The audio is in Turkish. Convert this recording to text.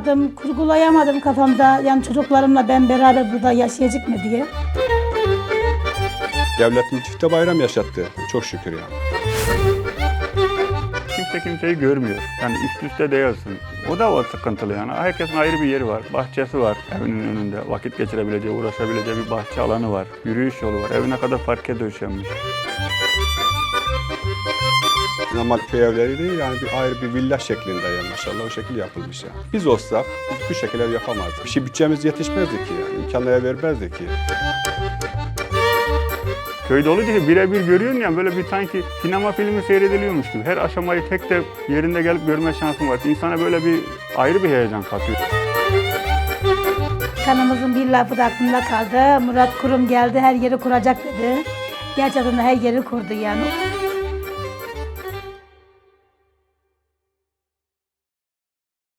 kuramadım, kurgulayamadım kafamda. Yani çocuklarımla ben beraber burada yaşayacak mı diye. Devletin çifte bayram yaşattı. Çok şükür yani. Kimse kimseyi görmüyor. Yani üst üste değilsin. O da o sıkıntılı yani. Herkesin ayrı bir yeri var. Bahçesi var evinin önünde. Vakit geçirebileceği, uğraşabileceği bir bahçe alanı var. Yürüyüş yolu var. Evine kadar parke döşenmiş. Normal köy evleri değil yani bir ayrı bir villa şeklinde yani maşallah o şekil yapılmış yani. Biz olsak biz bu şekiller yapamazdık. Bir şey bütçemiz yetişmezdi ki yani. İmkanlara vermezdi ki. Köyde olunca ki birebir görüyorsun ya böyle bir sanki sinema filmi seyrediliyormuş gibi. Her aşamayı tek de yerinde gelip görme şansın var. İnsana böyle bir ayrı bir heyecan katıyor. Kanımızın bir lafı da aklımda kaldı. Murat Kurum geldi her yeri kuracak dedi. Gerçekten de her yeri kurdu yani.